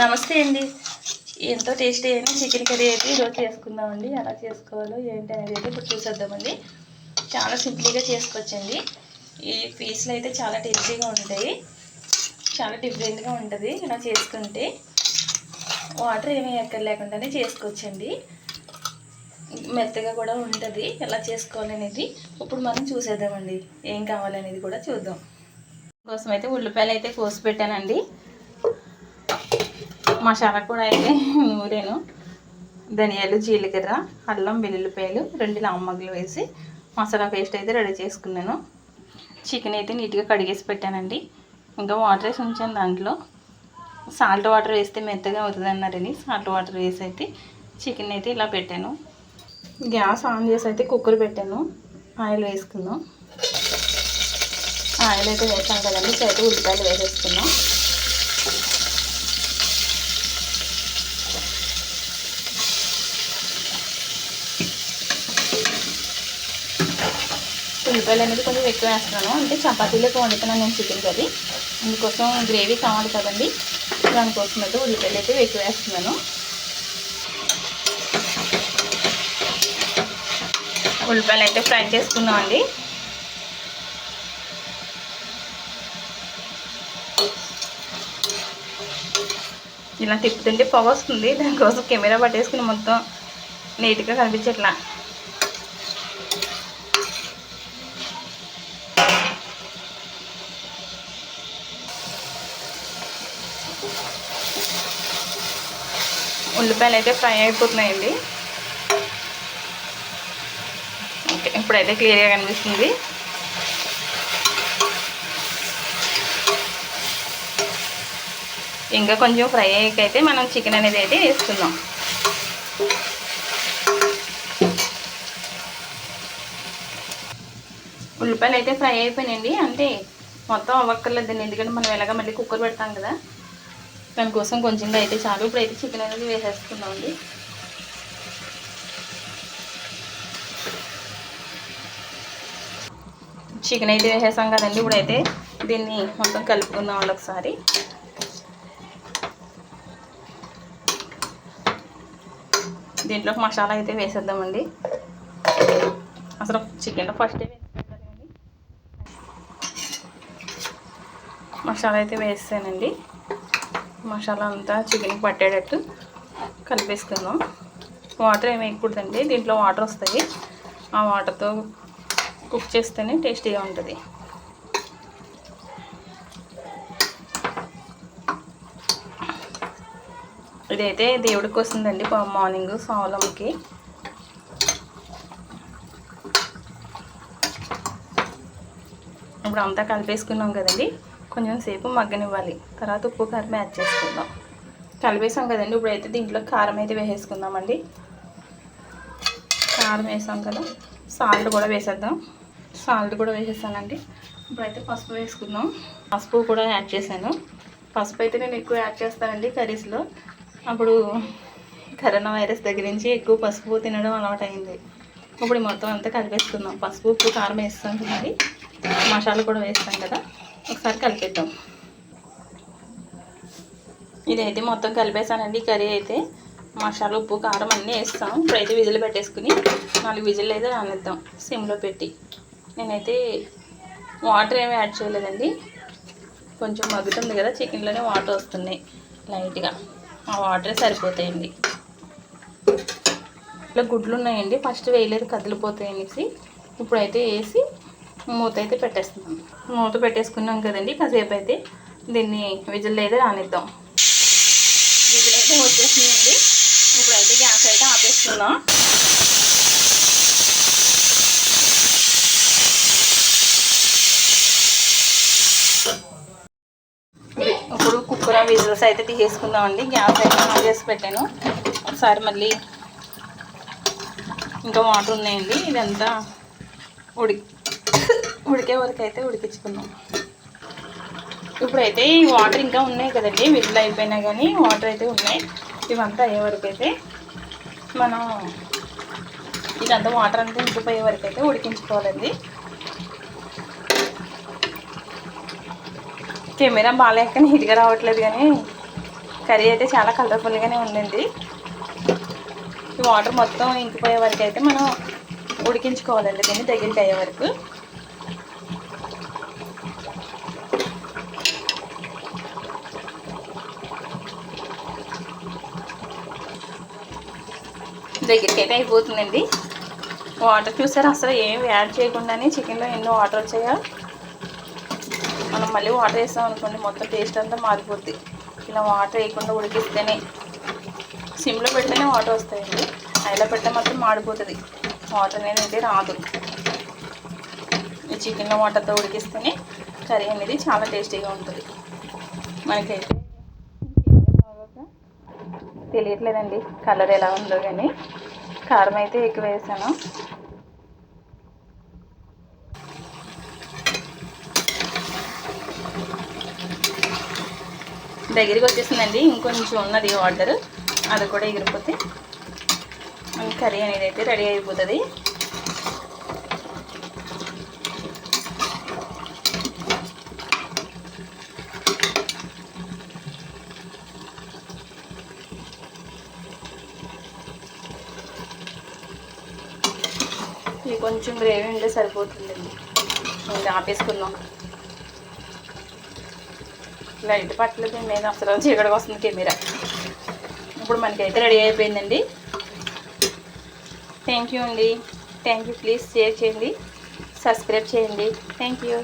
నమస్తే అండి. ఎంతో టేస్టీ అయిన చికెన్ కర్రీ అయితే ఈరోజు చేసుకుందామండి. ఎలా చేసుకోవాలో ఏంటి అనేది అయితే ఇప్పుడు చూసేద్దామండి. చాలా సింపుల్గా చేసుకోవచ్చండి. ఈ పీస్లు అయితే చాలా టేస్టీగా ఉంటాయి. చాలా డిఫరెంట్గా ఉంటుంది ఇలా చేసుకుంటే. వాటర్ ఏమీ ఎక్కడ లేకుండానే చేసుకోవచ్చండి. మెత్తగా కూడా ఉంటుంది. ఎలా చేసుకోవాలనేది ఇప్పుడు మనం చూసేద్దామండి. ఏం కావాలనేది కూడా చూద్దాం. కోసం అయితే ఉల్లిపాయలు అయితే కోసి పెట్టానండి. మసాలా కూడా అయితే నూరేను. ధనియాలు జీలకర్ర అల్లం వెల్లుల్లిపాయలు రెండు లామ్మగ్గులు వేసి మసాలా పేస్ట్ అయితే రెడీ చేసుకున్నాను. చికెన్ అయితే నీట్గా కడిగేసి పెట్టానండి. ఇంకా వాటర్ వేసి ఉంచాను దాంట్లో. సాల్ట్ వాటర్ వేస్తే మెత్తగా అవుతుంది అన్నారని సాల్ట్ వాటర్ వేసి అయితే చికెన్ అయితే ఇలా పెట్టాను. గ్యాస్ ఆన్ చేసి అయితే కుక్కర్ పెట్టాను. ఆయిల్ వేసుకుందాం ఆయిల్ అయితే వేసాం కదండి అయితే ఉల్లిపాయలు వేసేసుకున్నాం ఉల్లిపాయలు అనేది కొంచెం ఎక్కువ వేస్తున్నాను. అంటే చపాతీలకు వండుతున్నాను నేను చికెన్ కర్రీ. అందుకోసం గ్రేవీ కావాలి కదండి. దానికోసం అయితే ఉల్లిపాయలు అయితే ఎక్కువ వేస్తున్నాను. ఉల్లిపాయలు అయితే ఫ్రై చేసుకున్నామండి ఇలా తిప్పుతుంటే పొగ వస్తుంది. దానికోసం కెమెరా పట్టేసుకుని మొత్తం నీట్గా కనిపించట్లా. ఉల్లిపాయలు అయితే ఫ్రై అయిపోతున్నాయండి. ఓకే ఇప్పుడైతే క్లియర్గా కనిపిస్తుంది. ఇంకా కొంచెం ఫ్రై అయ్యాకైతే మనం చికెన్ అనేది అయితే వేసుకుందాం. ఉల్లిపాయలు అయితే ఫ్రై అయిపోయినాయండి. అంటే మొత్తం అవ్వక్కర్లేదండి. ఎందుకంటే మనం ఎలాగ మళ్ళీ కుక్కర్ పెడతాం కదా. దానికోసం కొంచెంగా అయితే చాలు. ఇప్పుడు అయితే చికెన్ అనేది వేసేసుకుందామండి చికెన్ అయితే వేసేసాం కదండి. ఇప్పుడైతే దీన్ని మొత్తం కలుపుకుందామండి ఒకసారి. దీంట్లో మసాలా అయితే వేసేద్దామండి. అసలు చికెన్లో ఫస్ట్ మసాలా అయితే వేస్తానండి మసాలా అంతా చికెన్కి పట్టేటట్టు కలిపేసుకుందాం. వాటర్ ఏమి వేయకూడదండి దీంట్లో వాటర్ వస్తాయి. ఆ వాటర్తో కుక్ చేస్తేనే టేస్టీగా ఉంటుంది. ఇదైతే దేవుడికి వస్తుందండి మార్నింగ్ సావలంకి ఇప్పుడు అంతా కలిపేసుకున్నాం కదండి. కొంచెం సేపు మగ్గనివ్వాలి. తర్వాత ఉప్పు కారం యాడ్ చేసుకుందాం. కలిపేసాం కదండి. ఇప్పుడైతే దీంట్లో కారం అయితే వేసేసుకుందామండి. కారం వేసాం కదా. సాల్ట్ కూడా వేసేద్దాం. సాల్ట్ కూడా వేసేసానండి. ఇప్పుడైతే పసుపు వేసుకుందాం. పసుపు కూడా యాడ్ చేశాను. పసుపు అయితే నేను ఎక్కువ యాడ్ చేస్తానండి కర్రీస్లో. అప్పుడు కరోనా వైరస్ దగ్గర నుంచి ఎక్కువ పసుపు తినడం అలవాటైంది. ఇప్పుడు మొత్తం అంతా కలిపేసుకుందాం. పసుపు ఉప్పు కారం వేస్తాం కదండి. మసాలా కూడా వేస్తాం కదా. ఒకసారి కలిపేద్దాం. ఇదైతే మొత్తం కలిపేసానండి కర్రీ అయితే. మసాలా ఉప్పు కారం అన్నీ వేస్తాం. ఇప్పుడైతే విజిల్ పెట్టేసుకుని నాలుగు విజిల్ అయితే రానిద్దాం సిమ్లో పెట్టి. నేనైతే వాటర్ ఏమి యాడ్ చేయలేదండి. కొంచెం మగ్గుతుంది కదా చికెన్లోనే వాటర్ వస్తున్నాయి లైట్గా. ఆ వాటరే సరిపోతాయండి. ఇట్లా గుడ్లు ఉన్నాయండి. ఫస్ట్ వేయలేదు కదిలిపోతాయి అనేసి ఇప్పుడైతే వేసి మూత అయితే పెట్టేస్తున్నాం. మూత పెట్టేసుకున్నాం కదండి కాసేపు అయితే దీన్ని విజిల్ అయితే రానిద్దాం. విజిల్ అయితే వచ్చేసినాయండి ఇప్పుడైతే గ్యాస్ అయితే ఆపేస్తున్నాం. ఇప్పుడు కుక్కర్ విజిల్స్ అయితే తీసేసుకుందామండి. గ్యాస్ అయితే ఆన్ చేసి పెట్టాను. ఒకసారి మళ్ళీ ఇంకా వాటర్ ఉన్నాయండి. ఇదంతా ఉడికి ఉడికే వరకు అయితే ఉడికించుకుందాం. ఇప్పుడైతే ఈ వాటర్ ఇంకా ఉన్నాయి కదండి విజిల్ అయిపోయినా కానీ వాటర్ అయితే ఉన్నాయి. ఇవంతా అయ్యే వరకు అయితే మనం ఇదంతా వాటర్ అంతా ఇంకిపోయే వరకు అయితే ఉడికించుకోవాలండి. కెమెరా బాగాలేక నీట్గా రావట్లేదు కానీ కర్రీ అయితే చాలా కలర్ఫుల్గానే ఉందండి. ఈ వాటర్ మొత్తం ఇంకిపోయే వరకు అయితే మనం ఉడికించుకోవాలండి దీన్ని దగ్గరికి అయ్యే వరకు. దగ్గరికి అయితే అయిపోతుందండి. వాటర్ చూసారా? అసలు ఏం యాడ్ చేయకుండానే చికెన్లో ఎన్నో వాటర్ వచ్చాయా? మనం మళ్ళీ వాటర్ వేస్తాం అనుకోండి మొత్తం టేస్ట్ అంతా మారిపోద్ది. ఇలా వాటర్ వేయకుండా ఉడికిస్తేనే. సిమ్లో పెడితేనే వాటర్ వస్తాయండి. అయిలో పెడితే మాత్రం మాడిపోతుంది. వాటర్ అనేది అయితే రాదు. ఈ చికెన్లో వాటర్తో ఉడికిస్తేనే కర్రీ అనేది చాలా టేస్టీగా ఉంటుంది. మనకైతే. తెలియట్లేదండి. కలర్ ఎలా ఉందో కానీ కారం అయితే ఎక్కువ వేసాను. దగ్గరికి వచ్చేసిందండి. ఇంకొంచెం ఉన్నది ఆర్డర్ అది కూడా ఎగిరిపోతే. కర్రీ అనేది అయితే రెడీ అయిపోతుంది. కొంచెం గ్రేవీ ఉంటే సరిపోతుందండి. ఇంకా ఆపేసుకుందాం. లైట్ పట్టలేదు నేను అసలు చీకటికి వస్తుంది కెమెరా. ఇప్పుడు మనకైతే రెడీ అయిపోయిందండి. థ్యాంక్ యూ అండి. థ్యాంక్ యూ ప్లీజ్ షేర్ చేయండి. సబ్స్క్రైబ్ చేయండి. Thank you